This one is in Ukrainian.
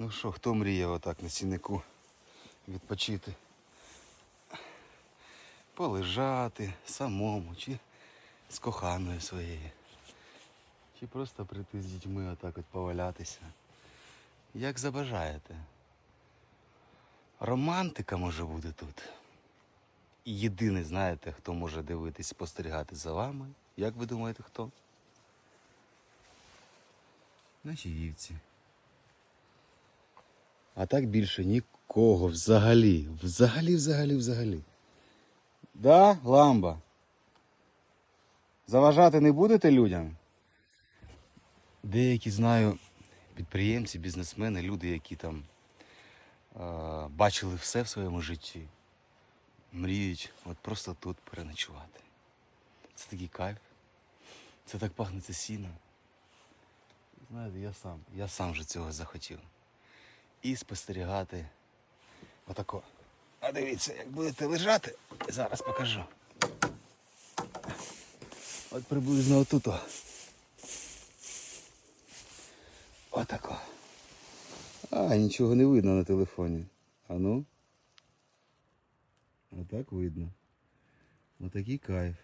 Ну що, хто мріє отак на сіннику відпочити? Полежати самому чи з коханою своєю. Чи просто прийти з дітьми отак от повалятися. Як забажаєте. Романтика може бути тут. І єдиний, знаєте, хто може дивитись, спостерігати за вами. Як ви думаєте, хто? Наші вівці. А так більше нікого взагалі. Взагалі, взагалі, взагалі. Да, ламба? Заважати не будете людям? Деякі знаю підприємці, бізнесмени, люди, які там е, бачили все в своєму житті, мріють от просто тут переночувати. Це такий кайф. Це так пахне це сіно. Знаєте, я сам, я сам вже цього захотів. І спостерігати отако. А дивіться, як будете лежати, зараз покажу. От приблизно отут. Отако. А, нічого не видно на телефоні. А ну. Отак видно. Отакий кайф.